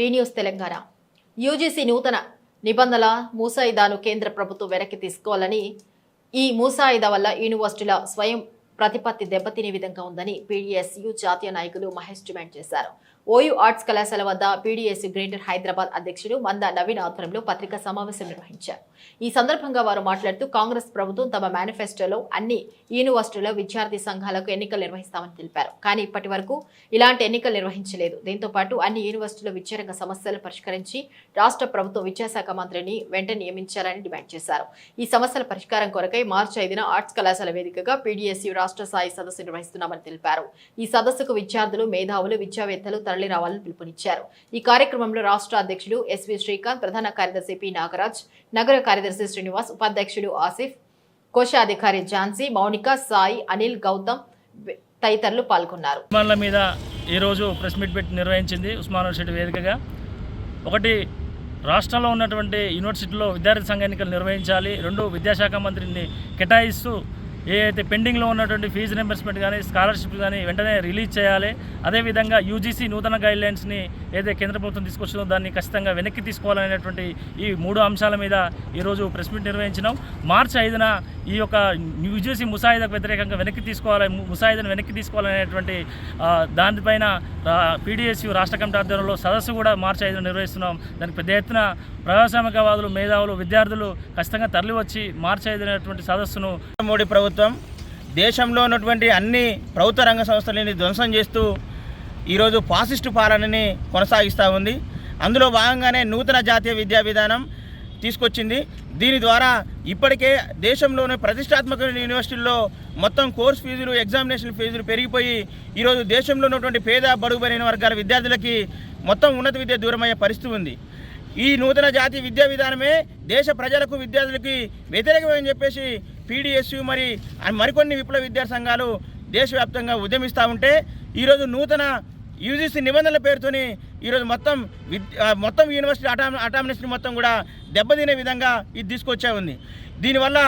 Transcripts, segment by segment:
వీన్యూస్ Telangana. UGC నూతన నిబంధనల మూసాయిదాను కేంద్ర ప్రభుత్వం వెనక్కి తీసుకోవాలని ఈ మూసాయిదా వల్ల యూనివర్సిటీల స్వయం ప్రతిపత్తి దెబ్బతినే విధంగా ఉందని పీడీఎస్యు జాతీయ నాయకులు మహేష్ డిమాండ్ చేశారు. ఓయూ ఆర్ట్స్ కళాశాల వద్ద పీడీఎస్ గ్రేటర్ హైదరాబాద్ అధ్యక్షుడు మంద నవీన్ ఆధ్వర్యంలో పత్రికా సమావేశం నిర్వహించారు. ఈ సందర్భంగా వారు మాట్లాడుతూ కాంగ్రెస్ ప్రభుత్వం తమ మేనిఫెస్టోలో అన్ని యూనివర్సిటీల విద్యార్థి సంఘాలకు ఎన్నికలు నిర్వహిస్తామని తెలిపారు. కానీ ఇప్పటి వరకు ఇలాంటి ఎన్నికలు నిర్వహించలేదు. దీంతో పాటు అన్ని యూనివర్సిటీల విద్యారంగ సమస్యలు పరిష్కరించి రాష్ట్ర ప్రభుత్వం విద్యాశాఖ మంత్రిని వెంట నియమించాలని డిమాండ్ చేశారు. ఈ సమస్యల పరిష్కారం కొరకై మార్చి ఐదున ఆర్ట్స్ కళాశాల వేదికగా పీడీఎస్యు రాష్ట్ర రాష్ట్ర స్థాయి సదస్సు నిర్వహిస్తున్నామని తెలిపారు. ఈ సదస్సుకు విద్యార్థులు మేధావులు విద్యావేత్తలు తరలి రావాలని పిలుపునిచ్చారు. ఈ కార్యక్రమంలో రాష్ట్ర అధ్యక్షుడు ఎస్వి శ్రీకాంత్ ప్రధాన కార్యదర్శి పి నాగరాజ్ నగర కార్యదర్శి శ్రీనివాస్ ఉపాధ్యక్షుడు ఆసిఫ్ కోశాధికారి ఝాన్సీ మౌనిక సాయి అనిల్ గౌతమ్ తదితరులు పాల్గొన్నారు. ఉస్మాన్ల మీద ఈరోజు ప్రెస్ మీట్ పెట్టి నిర్వహించింది ఉస్మాన్ యూనివర్సిటీ వేదికగా. ఒకటి రాష్ట్రంలో ఉన్నటువంటి యూనివర్సిటీలో విద్యార్థి సంఘ ఎన్నికలు నిర్వహించాలి. రెండు విద్యాశాఖ మంత్రిని కేటాయిస్తూ ఏ అయితే పెండింగ్లో ఉన్నటువంటి ఫీజు రింబర్స్మెంట్ కానీ స్కాలర్షిప్ కానీ వెంటనే రిలీజ్ చేయాలి. అదేవిధంగా యూజీసీ నూతన గైడ్లైన్స్ని ఏదైతే కేంద్ర ప్రభుత్వం తీసుకొచ్చిందో దాన్ని ఖచ్చితంగా వెనక్కి తీసుకోవాలనేటువంటి ఈ మూడు అంశాల మీద ఈరోజు ప్రెస్ మీట్ నిర్వహించినాం. మార్చి ఐదున ఈ యొక్క యూజీసీ ముసాయిదాకు వ్యతిరేకంగా వెనక్కి తీసుకోవాలి ము- ముసాయిదాను వెనక్కి తీసుకోవాలనేటువంటి దానిపైన పీడిఎస్యు రాష్ట్ర కమిటీ ఆధ్వర్యంలో సదస్సు కూడా మార్చి ఐదున నిర్వహిస్తున్నాం. దానికి పెద్ద ఎత్తున ప్రజాస్వామికవాదులు మేధావులు విద్యార్థులు ఖచ్చితంగా తరలి వచ్చి మార్చి ఐదునటువంటి సదస్సును మోడీ ప్రభుత్వం దేశంలో ఉన్నటువంటి అన్ని ప్రభుత్వ రంగ సంస్థలని ధ్వంసం చేస్తూ ఈరోజు ఫాసిస్టు పాలనని కొనసాగిస్తూ ఉంది. అందులో భాగంగానే నూతన జాతీయ విద్యా విధానం తీసుకొచ్చింది. దీని ద్వారా ఇప్పటికే దేశంలోని ప్రతిష్టాత్మక యూనివర్సిటీల్లో మొత్తం కోర్స్ ఫీజులు ఎగ్జామినేషన్ ఫీజులు పెరిగిపోయి ఈరోజు దేశంలో ఉన్నటువంటి పేద బడుగు వర్గాల విద్యార్థులకి మొత్తం ఉన్నత విద్య దూరమయ్యే పరిస్థితి ఉంది. ఈ నూతన జాతీయ విద్యా విధానమే దేశ ప్రజలకు విద్యార్థులకి వ్యతిరేకమని చెప్పేసి పీడిఎస్యు మరి మరికొన్ని విప్లవ విద్యా సంఘాలు దేశవ్యాప్తంగా ఉద్యమిస్తూ ఉంటే ఈరోజు నూతన యూజీసీ నిబంధనల పేరుతోని ఈరోజు మొత్తం మొత్తం యూనివర్సిటీ అటా అటామినేషన్ మొత్తం కూడా దెబ్బతినే విధంగా ఇది తీసుకొచ్చే ఉంది దీనివల్ల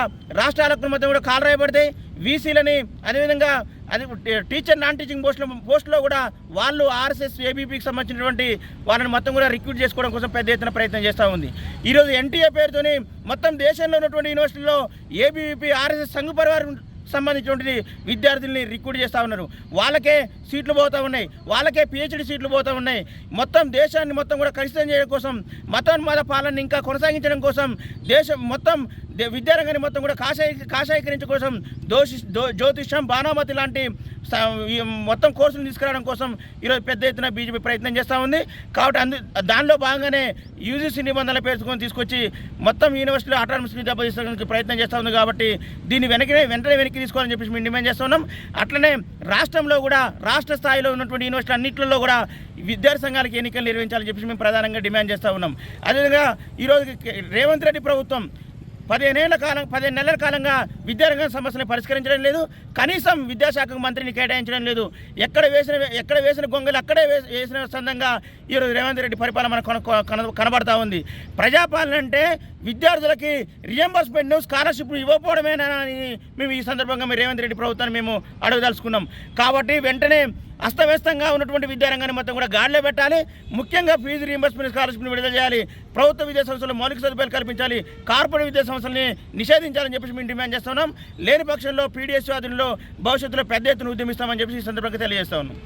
రాష్ట్రాలకు మొత్తం కూడా కాలు రాయబడతాయి వీసీలని అదేవిధంగా అది టీచర్ నాన్ టీచింగ్ పోస్టుల పోస్టులో కూడా వాళ్ళు ఆర్ఎస్ఎస్ ఏబీపీకి సంబంధించినటువంటి వాళ్ళని మొత్తం కూడా రిక్రూట్ చేసుకోవడం కోసం పెద్ద ఎత్తున ప్రయత్నం చేస్తూ ఉంది. ఈరోజు ఎన్టీఏ పేరుతోని మొత్తం దేశంలో ఉన్నటువంటి యూనివర్సిటీల్లో ఏబీవీపీ ఆర్ఎస్ఎస్ సంఘ పరివారం సంబంధించినటువంటి విద్యార్థుల్ని రిక్రూట్ చేస్తూ ఉన్నారు. వాళ్ళకే సీట్లు పోతూ ఉన్నాయి. వాళ్ళకే పిహెచ్డి సీట్లు పోతూ ఉన్నాయి. మొత్తం దేశాన్ని మొత్తం కూడా కలుషితం చేయడం కోసం మతోన్మాద పాలన ఇంకా కొనసాగించడం కోసం దేశం మొత్తం విద్యారంగాన్ని మొత్తం కూడా కాషాయ కాషాయకరించడం కోసం దోషి జ్యోతిష్యం బాణామతి లాంటి మొత్తం కోర్సులు తీసుకురావడం కోసం ఈరోజు పెద్ద ఎత్తున బీజేపీ ప్రయత్నం చేస్తూ ఉంది. కాబట్టి అందు దానిలో భాగంగానే యూజీసీ నిబంధనలు పేర్చుకొని తీసుకొచ్చి మొత్తం యూనివర్సిటీలో అటానమస్ని దెబ్బతీసడానికి ప్రయత్నం చేస్తూ ఉంది కాబట్టి దీన్ని వెనకనే వెంటనే వెనక్కి తీసుకోవాలని చెప్పేసి మేము డిమాండ్ చేస్తున్నాం అట్లనే రాష్ట్రంలో కూడా రాష్ట్ర స్థాయిలో ఉన్నటువంటి యూనివర్సిటీ అన్నింటిలో కూడా విద్యార్థి సంఘాలకు ఎన్నికలు నిర్వహించాలని చెప్పేసి మేము ప్రధానంగా డిమాండ్ చేస్తూ ఉన్నాం. అదేవిధంగా ఈరోజు రేవంత్ రెడ్డి ప్రభుత్వం పదిహేనేళ్ళ కాలం పదిహేను నెలల కాలంగా విద్యారంగం సమస్యలను పరిష్కరించడం లేదు. కనీసం విద్యాశాఖ మంత్రిని కేటాయించడం లేదు. ఎక్కడ వేసిన ఎక్కడ వేసిన గొంగలు అక్కడే వేసి- వేసిన సందంగా ఈరోజు రేవంత్ రెడ్డి పరిపాలన మనకు కన- కనబడతా ఉంది. ప్రజాపాలన అంటే విద్యార్థులకి రియంబర్స్మెంట్ స్కాలర్షిప్ ఇవ్వకపోవడమేనా అని మేము ఈ సందర్భంగా మేము రేవంత్ రెడ్డి ప్రభుత్వాన్ని మేము అడగదలుచుకున్నాం. కాబట్టి వెంటనే అస్తవ్యస్తంగా ఉన్నటువంటి విద్యారంగాన్ని మొత్తం కూడా గాడిలో పెట్టాలి. ముఖ్యంగా ఫీజు రీఎంబర్స్మెంట్ స్కాలర్షిప్ని విడుదల చేయాలి. ప్రభుత్వ విద్యా సంస్థలు మౌలిక సదుపాయాలు కల్పించాలి. కార్పొరేట్ విద్యా సంస్థల్ని నిషేధించాలని చెప్పేసి మేము డిమాండ్ చేస్తున్నాం. లేని పక్షంలో పీడిఎస్ ఆధీనంలో భవిష్యత్తులో పెద్ద ఎత్తున ఉద్యమిస్తామని చెప్పేసి ఈ సందర్భంగా తెలియజేస్తా ఉన్నాం.